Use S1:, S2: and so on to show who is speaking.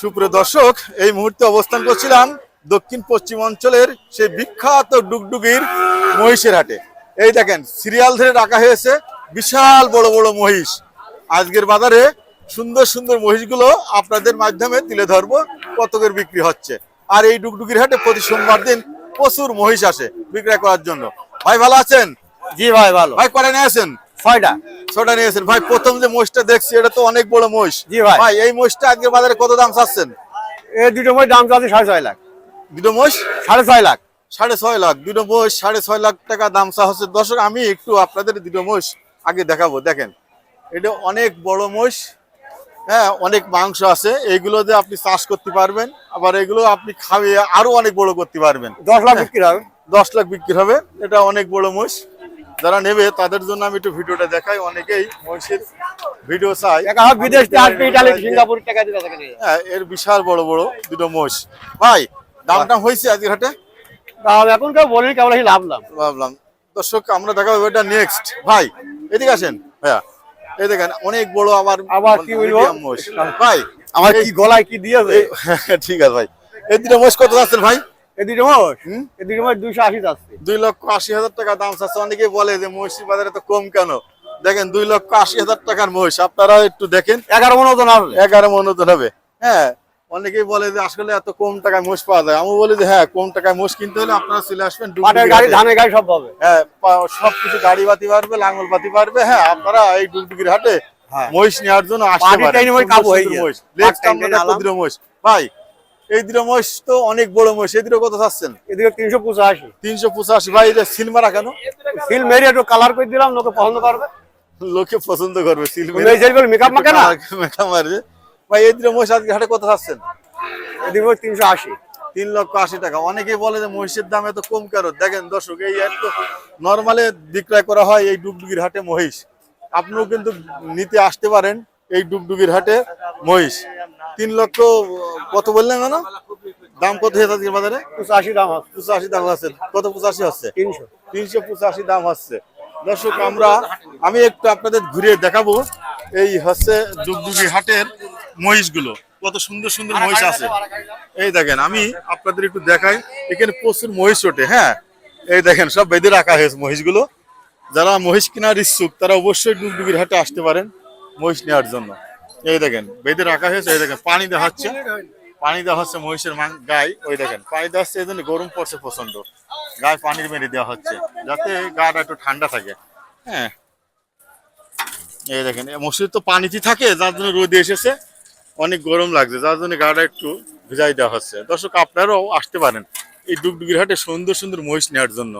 S1: সুপ্রিয় দর্শক এই মুহূর্তে অবস্থান করছিলাম দক্ষিণ পশ্চিম অঞ্চলের সেই বিখ্যাত ডুগডুগির মহিষের হাটে। এই দেখেন সিরিয়াল ধরে রাখা হয়েছে বিশাল বড় বড় মহিষ। আজকের বাজারে সুন্দর সুন্দর মহিষগুলো আপনাদের মাধ্যমে তুলে ধরবো কত করে বিক্রি হচ্ছে। আর এই ডুগডুগির হাটে প্রতি সোমবার দিন প্রচুর মহিষ আসে বিক্রয় করার জন্য। ভাই ভালো আছেন?
S2: জি ভাই ভালো।
S1: ভাই কটা নিয়েছেন
S2: ছয়টা।
S1: ছোটা নিয়েছেন ভাই প্রথম যে মহিষটা দেখছি এটা তো অনেক বড় মহিষ।
S2: জি ভাই।
S1: ভাই এই মহিষটা আজকের বাজারে কত দাম চাচ্ছেন?
S2: এই দুটো মই দাম চাচ্ছে সাড়ে ছয় লাখ।
S1: দুটো মহিষ?
S2: সাড়ে ছয় লাখ।
S1: সাড়ে ছয় লাখ। দুটো মহিষ সাড়ে ছয় লাখ টাকা দাম চা হচ্ছে। দর্শক আমি একটু আপনাদের দুটো মোষ আগে দেখাবো। দেখেন এটা অনেক বড় মোষ হ্যাঁ অনেক মাংস আছে। এইগুলো যে আপনি চাষ করতে পারবেন। আবার এগুলো আপনি খাওয়িয়ে আরও অনেক বড় করতে পারবেন।
S2: দশ লাখ বিক্রি হবে।
S1: দশ লাখ বিক্রি হবে। এটা অনেক বড় মহিষ। যারা নেবে তাদের জন্য আমি একটু ভিডিওটা দেখাই। অনেকেই মহিষের ভিডিও চাই
S2: বিদেশ সিঙ্গাপুর টাকা
S1: হ্যাঁ এর বিশাল বড় বড় দুটো মহিষ ভাই দাম টাম হয়েছে আজকের হাটে?
S2: দাম এখন কেউ বলেনি কেবল এই লাভ লাভ
S1: ভাবলাম। দর্শক আমরা দেখাবো এটা নেক্সট ভাই এদিকে আসেন। ভাইয়া এই দেখেন অনেক বড় আবার
S2: আবার কি বলব?
S1: ভাই
S2: আমার কি গলায় কি দিয়েছে
S1: এই- ঠিক আছে ভাই। এই দুটো মোষ কত যাচ্ছেন ভাই?
S2: মোষ?
S1: হুম?
S2: মোষ দুইশো আশি
S1: দুই লক্ষ আশি হাজার টাকা দাম চাচ্ছে। অনেকেই বলে যে মহিষী বাজারে তো কম কেন? দেখেন দুই লক্ষ আশি হাজার টাকার মহিষ। আপনারা একটু দেখেন।
S2: এগারো মন ওজন আসবে
S1: এগারো হবে। হ্যাঁ অনেকেই বলে যে আসলে এত কম টাকায় মোষ পাওয়া যায়। আমি বলি যে হ্যাঁ কম টাকায় মোষ কিনতে হলে আপনারা চলে আসবেন
S2: গাড়ি ধানের গাড়ি সব পাবে।
S1: হ্যাঁ সবকিছু গাড়ি বাতি পারবে লাঙ্গল বাতি পারবে হ্যাঁ আপনারা এই ডুগডুগির হাটে
S2: হ্যাঁ।
S1: মহিষ নেওয়ার জন্য আসতে পারেন। ভাই এই দুটো মহিষ তো অনেক বড় মহিষ। এই দুটো কত চাচ্ছেন?
S2: এদিকে তিনশো পঁচাশি।
S1: তিনশো পঁচাশি। ভাই এটা সিলমারা কেন?
S2: সিল মেরে একটু কালার করে দিলাম লোকে পছন্দ করবে।
S1: লোকে পছন্দ করবে
S2: এই যেগুলো মেকআপ মাখে না?
S1: মেকআপ মারবে ভাই এই দুটো মহিষ আজকে হাটে কত চাচ্ছেন?
S2: এদিকে তিনশো আশি।
S1: তিন লক্ষ আশি টাকা। অনেকেই বলে যে মহিষের দাম এত কম কেন? দেখেন দর্শক এই এত নর্মালে বিক্রয় করা হয় এই ডুগডুগির হাটে মহিষ। আপনিও কিন্তু নিতে আসতে পারেন এই ডুগডুগির হাটে মহিষ। তিন লক্ষ কত বললেন কেন দাম কত হয়েছে আজকের বাজারে?
S2: পঁচাশি দাম আছে।
S1: পঁচাশি দাম আছে। কত পঁচাশি হচ্ছে?
S2: তিনশো।
S1: তিনশো পঁচাশি দাম হচ্ছে। দর্শক আমরা আমি একটু আপনাদের ঘুরিয়ে দেখাবো এই হচ্ছে ডুগডুগি হাটের মহিষগুলো। কত সুন্দর সুন্দর মহিষ আছে। এই দেখেন আমি আপনাদের একটু দেখাই। এখানে প্রচুর মহিষ ওঠে হ্যাঁ? এই দেখেন সব বেঁধে রাখা হয়েছে মহিষগুলো। যারা মহিষ কেনার ইচ্ছুক তারা অবশ্যই ডুগডুগির হাটে আসতে পারেন মহিষ নেওয়ার জন্য। এই দেখেন বেঁধে রাখা হয়েছে এই দেখেন পানি দেওয়া হচ্ছে পানি দেওয়া হচ্ছে মহিষের মাং গায়ে, ওই দেখেন, পানি দেওয়া হচ্ছে এই গরম পড়ছে প্রচণ্ড গায়ে পানির মেরে দেওয়া হচ্ছে, যাতে গাটা একটু ঠান্ডা থাকে। হ্যাঁ। এই দেখেন মসজিদ তো পানিতে থাকে, যার জন্য রোদে এসেছে, অনেক গরম লাগছে, যার জন্য গাটা একটু ভিজাই দেওয়া হচ্ছে। দর্শক, আপনারাও আসতে পারেন এই ডুগডুগির হাটে সুন্দর সুন্দর মহিষ নেওয়ার জন্য।